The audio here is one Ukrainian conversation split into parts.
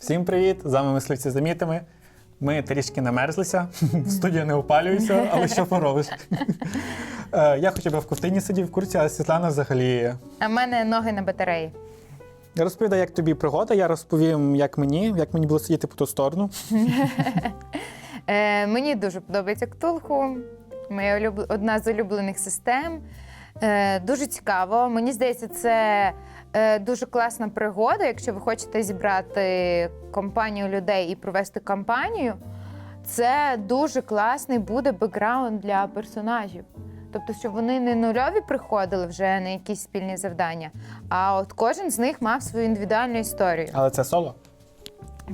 Всім привіт! З вами мисливці за мітами. Ми трішки намерзлися, в студії не опалююся, але що поробиш? Е, Я хоча б в ковтині сидів в курсі, а Світлана взагалі. А в мене ноги на батареї. Розповідай, як тобі пригода. Я розповім, як мені, як мені було сидіти по ту сторону. Е, мені дуже подобається ктулху. Моя улюб... одна з улюблених систем. Е, дуже цікаво. Мені здається, це е, дуже класна пригода. Якщо ви хочете зібрати компанію людей і провести кампанію, це дуже класний буде бекграунд для персонажів. Тобто, щоб вони не нульові приходили вже на якісь спільні завдання, а от кожен з них мав свою індивідуальну історію. Але це соло.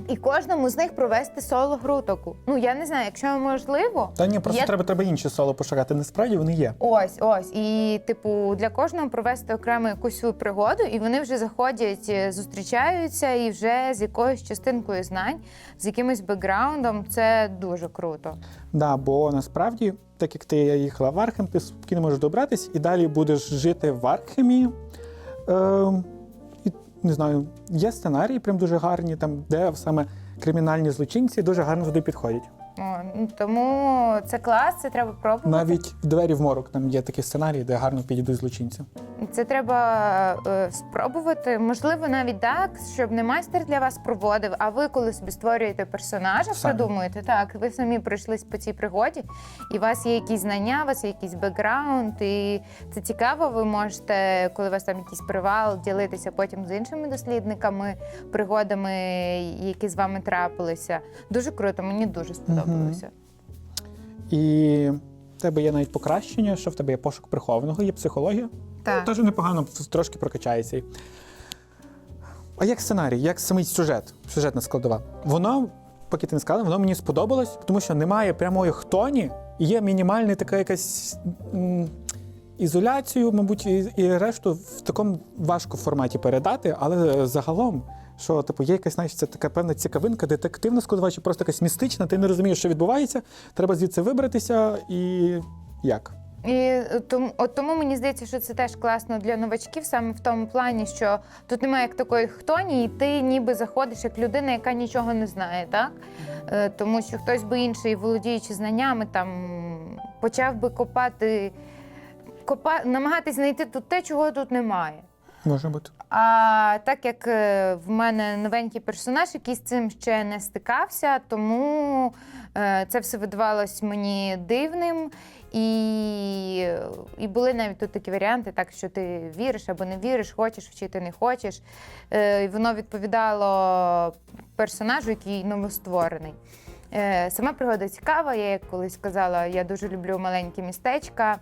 І кожному з них провести соло-гру таку. Ну я не знаю, якщо можливо. Та ні, просто Є- треба, треба інші соло пошукати. Насправді вони є. Ось, ось. І, типу, для кожного провести окремо якусь свою пригоду, і вони вже заходять, е, зустрічаються і вже з якоюсь частинкою знань, з якимось бекграундом. Це дуже круто. Да, бо насправді, так як ти їхала в Архем, ти спокійно можеш добратись і далі будеш жити в Архемі. Е, не знаю, є сценарії, прям дуже гарні, там, де саме кримінальні злочинці дуже гарно туди підходять. О, ну, тому це клас, це треба пробувати. Навіть двері в морок там є такі сценарії, де гарно підійдуть злочинці. Це треба е, спробувати. Можливо, навіть так, щоб не майстер для вас проводив, а ви, коли собі створюєте персонажа, Самі. придумуєте, так, ви самі пройшлись по цій пригоді, і у вас є якісь знання, у вас є якийсь бекграунд, і це цікаво. Ви можете, коли у вас там якийсь привал, ділитися потім з іншими дослідниками, пригодами, які з вами трапилися. Дуже круто, мені дуже сподобалося. І в тебе є навіть покращення, що в тебе є пошук прихованого, є психологія. Так. Теж непогано, трошки прокачається. А як сценарій, як самий сюжет, сюжетна складова? Воно, поки ти не сказала, воно мені сподобалось, тому що немає прямої хтоні, і є мінімальна така якась м, ізоляцію, мабуть, і, і решту в такому важко форматі передати, але загалом. Що, типу, є якась, знаєш, це така певна цікавинка, детективна складова, просто якась містична, ти не розумієш, що відбувається, треба звідси вибратися і як. І тому, от тому мені здається, що це теж класно для новачків, саме в тому плані, що тут немає як такої хтоні, і ти ніби заходиш як людина, яка нічого не знає, так? Е, тому що хтось би інший, володіючи знаннями, там почав би копати, копа, намагатись знайти тут те, чого тут немає. Може бути. А так як е, в мене новенький персонаж, який з цим ще не стикався, тому е, це все видавалось мені дивним. І, і були навіть тут такі варіанти, так що ти віриш або не віриш, хочеш вчити, не хочеш. Е, І воно відповідало персонажу, який новостворений. Е, Сама пригода цікава. Я як колись казала, я дуже люблю маленькі містечка.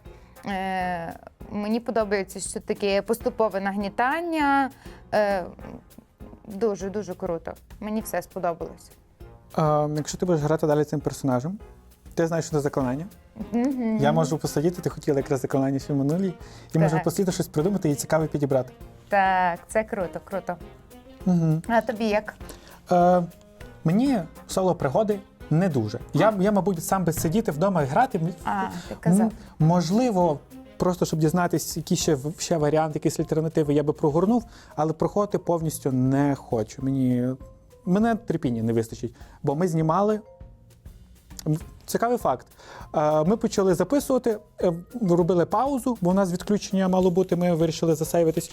Мені подобається, що таке поступове нагнітання. Е, Дуже дуже круто. Мені все сподобалось. А, якщо ти будеш грати далі цим персонажем, ти знаєш, що це заклинання. Мгм. Я можу посидіти, ти хотіла якраз заклинання ще в минулій, і можу Так. щось придумати і цікаве підібрати. Так, це круто, круто. Угу. А тобі як? Е, мені соло пригоди не дуже. Я, я, мабуть, сам би сидіти вдома і грати. А, ти казав. Можливо, просто щоб дізнатися, які ще, ще варіанти, якісь альтернативи, я би прогорнув, але проходити повністю не хочу. Мені мене терпіння не вистачить, бо ми знімали. Цікавий факт. Е, Ми почали записувати, е, робили паузу, бо у нас відключення мало бути. Ми вирішили засейвитись.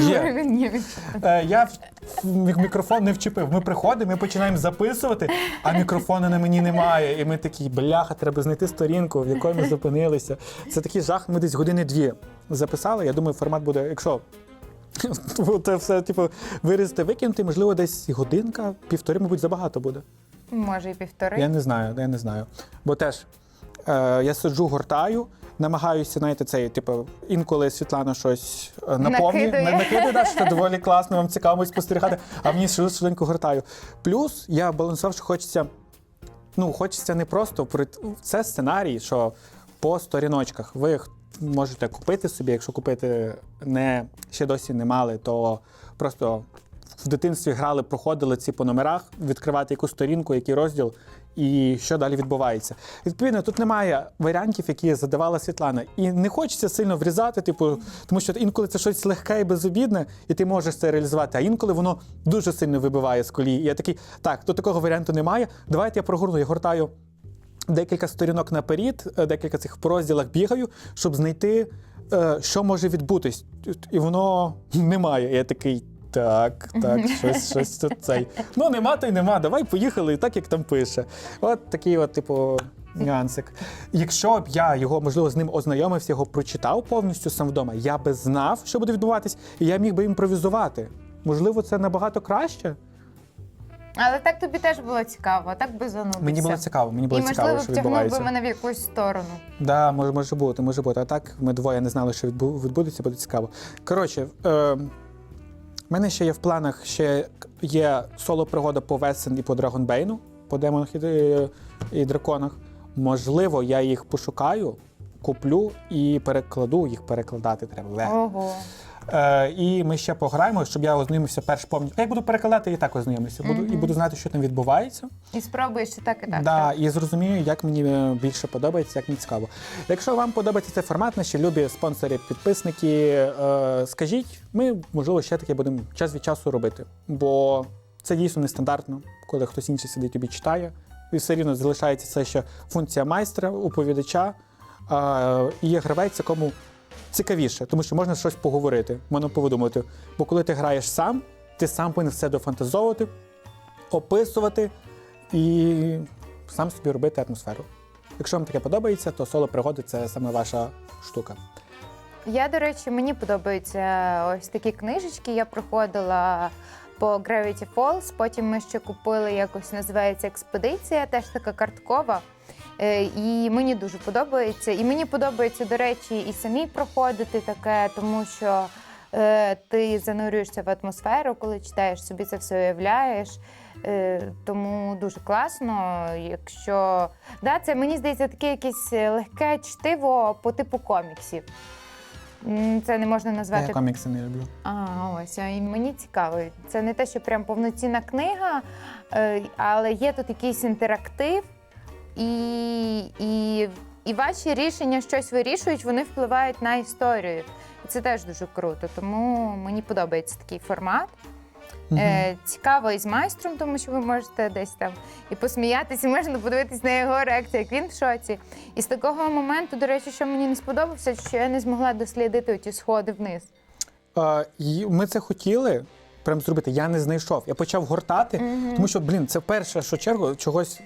Є. він є. Е, Я в- в мік- мікрофон не вчепив. Ми приходимо, ми починаємо записувати, а мікрофона на мені немає. І ми такі, бляха, треба знайти сторінку, в якої ми зупинилися. Це такий жах. Ми десь години-дві записали. Я думаю, формат буде, якщо це все, типу, вирізати, викинути, можливо, десь годинка, півтори, мабуть, забагато буде. Може, і півтори. Я не знаю, я не знаю. Бо теж я сиджу, гортаю, намагаюся, знаєте, цей, типу, інколи Світлана щось е, наповнює, Накидує. на- накидує, да, що це доволі класно, вам цікаво спостерігати, а мені швиденько гортаю. Плюс я балансував, що хочеться, ну, хочеться не просто це сценарій, що по сторіночках ви можете купити собі, якщо купити не ще досі не мали, то просто в дитинстві грали, проходили ці по номерах, відкривати якусь сторінку, який розділ, і що далі відбувається. Відповідно, тут немає варіантів, які задавала Світлана. І не хочеться сильно врізати, типу, тому що інколи це щось легке і безобідне, і ти можеш це реалізувати. А інколи воно дуже сильно вибиває з колії. І я такий, так, тут такого варіанту немає. Давайте я прогорну, я гортаю декілька сторінок наперед, е, декілька цих по розділах бігаю, щоб знайти, е, що може відбутись. І воно немає. Я такий. Так, так, щось, щось тут цей. Ну, нема, то й нема. Давай поїхали, так як там пише. От такий, от, типу, нюансик. Якщо б я його, можливо, з ним ознайомився, його прочитав повністю сам вдома, я би знав, що буде відбуватись, і я міг би імпровізувати. Можливо, це набагато краще. Але так тобі теж було цікаво, так би занудився. Мені було цікаво, мені було І, цікаво, можливо, що втягнув би відбувається. мене в якусь сторону. Да, може, може бути, може бути. А так ми двоє не знали, що відбу- відбудеться, буде цікаво. Коротше, е, в мене ще є в планах ще є соло-пригода по Весен і по Драгонбейну, по демонах і, і драконах. Можливо, я їх пошукаю, куплю і перекладу. Їх перекладати треба. Ого. Е, і ми ще пограємо, щоб я ознайомився перш повністю. Я буду перекладати і так ознайомлюся. Буду, І буду знати, що там відбувається. І спробуєш і так, і так. Да, так. і зрозумію, як мені е, більше подобається, як мені цікаво. Якщо вам подобається цей формат, наші любі спонсори, підписники, е, скажіть, ми, можливо, ще таке будемо час від часу робити. Бо це дійсно нестандартно, коли хтось інший сидить тобі читає. І все рівно залишається це ще функція майстра, оповідача. Е, і гравець, якому цікавіше, тому що можна щось поговорити, можна повидумати. Бо коли ти граєш сам, ти сам повинен все дофантазовувати, описувати і сам собі робити атмосферу. Якщо вам таке подобається, то соло пригоди це саме ваша штука. Я, до речі, мені подобаються ось такі книжечки. Я проходила по Gravity Falls, потім ми ще купили якось називається експедиція, теж така карткова. Е, І мені дуже подобається. І мені подобається, до речі, і самі проходити таке, тому що е, ти занурюєшся в атмосферу, коли читаєш, собі це все уявляєш. Е, тому дуже класно. Якщо да, це мені здається таке якесь легке чтиво по типу коміксів. М, Це не можна назвати Я комікси не люблю. а, ось, а і мені цікаво. Це не те, що прям повноцінна книга, е, але є тут якийсь інтерактив, і, і, і ваші рішення щось вирішують, вони впливають на історію. І це теж дуже круто. Тому мені подобається такий формат. Е, цікаво і з майстром, тому що ви можете десь там і посміятися, і можна подивитись на його реакцію, як він в шоці. І з такого моменту, до речі, що мені не сподобався, що я не змогла дослідити ті сходи вниз. Е, і ми це хотіли прям зробити. Я не знайшов. Я почав гортати, тому що, блін, це перше, що чергу чогось,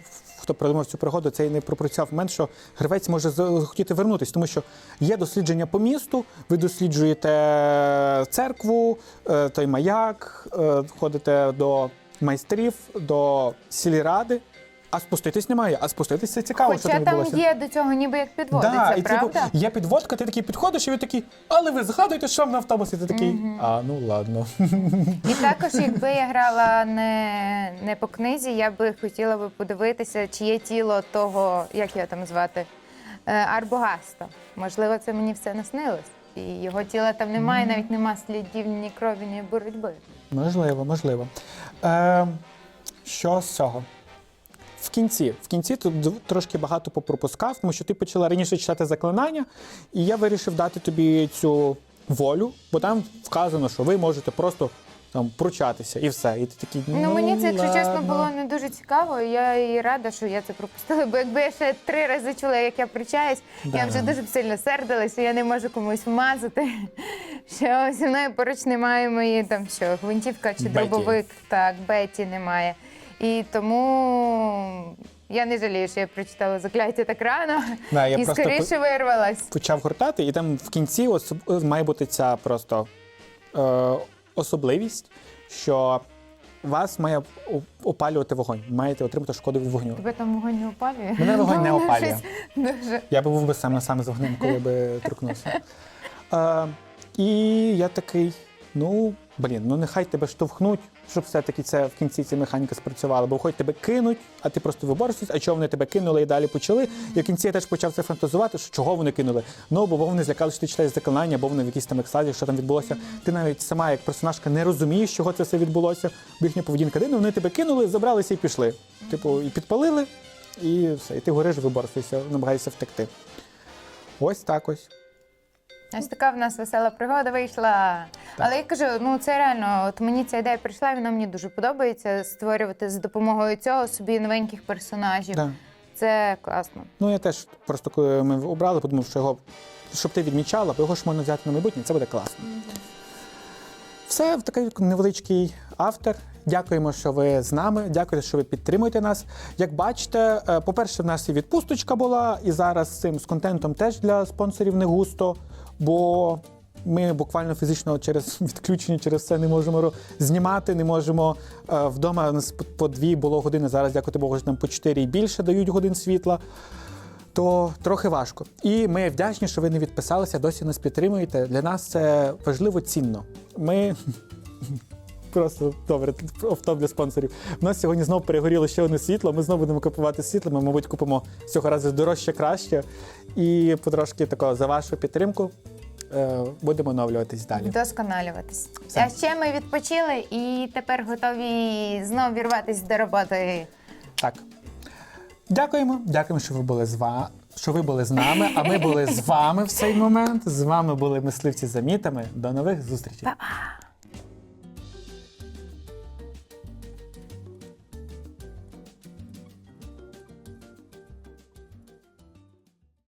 хто придумав цю пригоду, це і не пропрацював момент, що гравець може захотіти вернутися, тому що є дослідження по місту, ви досліджуєте церкву, е, той маяк, е, ходите до майстрів, до сільради. А спуститись немає, а спуститись це цікаво, що Хоча там там відбулося. є до цього ніби як підводиться, Да, і типу, правда? є підводка, ти такий підходиш, і ви такий, але ви згадуєте, що вам на автобусі, ти такий, а ну ладно. І також, якби я грала не, не по книзі, я би хотіла би подивитися, чи є тіло того, як його там звати, е, Арбогаста. Можливо, це мені все наснилось. І його тіла там немає, навіть нема слідів ні крові, ні боротьби. Можливо, можливо. Е, що з цього? В кінці, в кінці тут трошки багато попропускав, тому що ти почала раніше читати заклинання, і я вирішив дати тобі цю волю, бо там вказано, що ви можете просто там прочатися і все. І ти такий, ну, Ну, мені це, якщо чесно, було не дуже цікаво. Я і рада, що я це пропустила. Бо якби я ще три рази чула, як я причаюсь, Да. я вже дуже б сильно сердилась, що я не можу комусь вмазати. Що зі мною поруч немає мої там що, гвинтівка чи Беті. дробовик, так, Беті немає. І тому я не жалію, що я прочитала закляття так рано Да, я і просто скоріше вирвалась. почав гортати, і там в кінці ос- має бути ця просто е, особливість, що вас має о- опалювати вогонь. Маєте отримати шкоду від вогню. Тебе там вогонь не опалює? Мене вогонь не Ну, опалює. Дуже. Я би був би сам на сам з вогнем, коли би торкнувся. Е, і я такий. Ну, блін, ну нехай тебе штовхнуть, щоб все-таки це в кінці ця механіка спрацювала. Бо хоч тебе кинуть, а ти просто виборщуєш, а чого вони тебе кинули і далі почали. І в кінці я теж почав це фантазувати, що чого вони кинули. Ну, бо вони злякали, що ти читаєш заклинання, або вони в якійсь там екстазі, що там відбулося. Ти навіть сама, як персонажка, не розумієш, чого це все відбулося. Бо їхня поведінка дивна, вони тебе кинули, забралися і пішли. Типу, і підпалили, і все. І ти гориш, виборствуєшся, намагаєшся втекти. Ось так ось. Ось така в нас весела пригода вийшла. Але я кажу, ну це реально, от мені ця ідея прийшла, і вона мені дуже подобається створювати з допомогою цього собі новеньких персонажів. Да. Це класно. Ну я теж просто коли ми обрали, подумав, що його щоб ти відмічала, бо його ж можна взяти на майбутнє, це буде класно. Все, такий невеличкий автор. Дякуємо, що ви з нами. Дякую, що ви підтримуєте нас. Як бачите, е, по-перше, в нас і відпусточка була, і зараз з цим з контентом теж для спонсорів не густо, бо ми буквально фізично через відключення, через це не можемо знімати, не можемо е, вдома. Нас по- дві було години. Зараз, дякувати Богу, нам по чотири і більше дають годин світла то трохи важко. І ми вдячні, що ви не відписалися, досі нас підтримуєте. Для нас це важливо цінно. Ми просто добре, офтоп для спонсорів. У нас сьогодні знову перегоріло ще одне світло. Ми знову будемо купувати світло. Ми, мабуть, купимо цього разу дорожче краще. І потрошки такого за вашу підтримку будемо оновлюватись далі. Досконалюватись. Все. А ще ми відпочили і тепер готові знову вірватися до роботи. Так. Дякуємо. Дякуємо, що ви були з вами. Що ви були з нами, а ми були з вами в цей момент. З вами були мисливці за мітами. До нових зустрічей. Па-па!